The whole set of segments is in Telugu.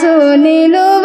শোনেলো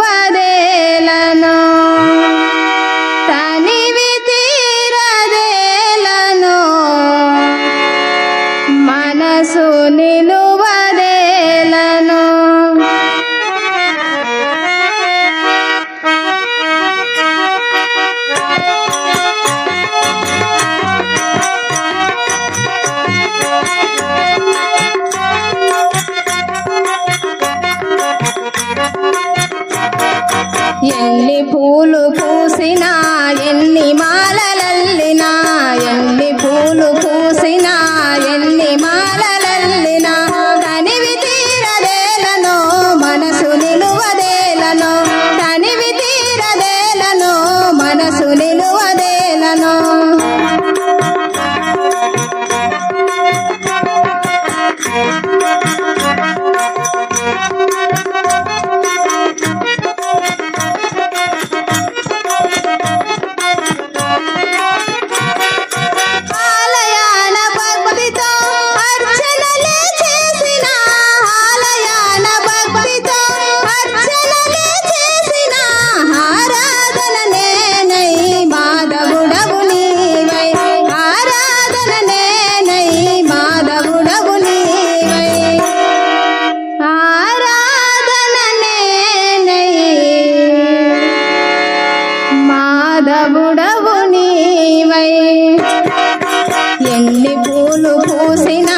నిపులు పోసిన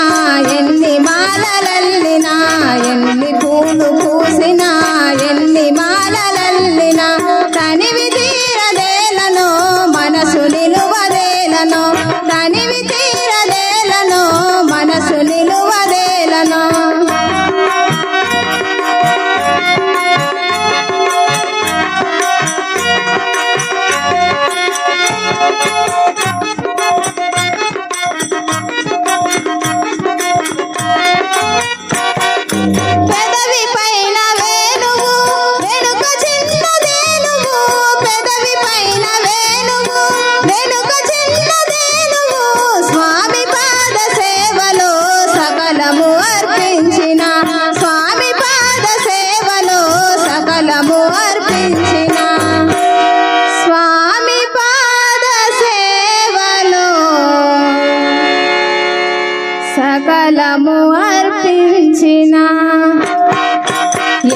ప్రభువు అర్పించిన స్వామి పాద సేవలో సకలము అర్పించిన.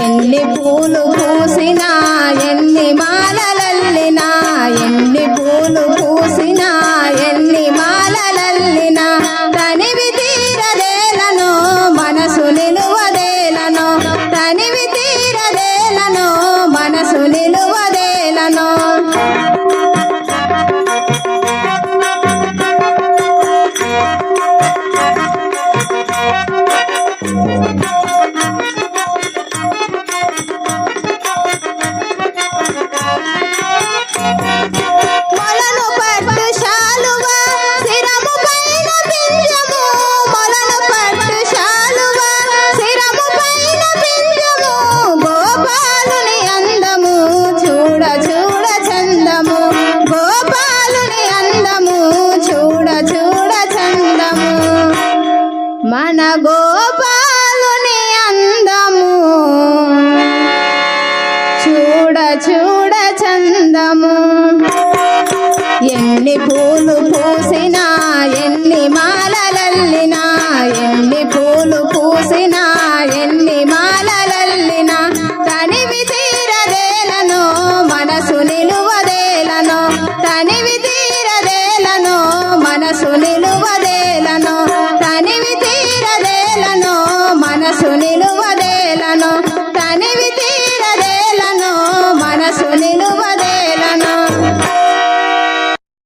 ఎన్ని పూలు పూసినా ఎన్ని మాలలల్లినా ఎన్ని మన గోప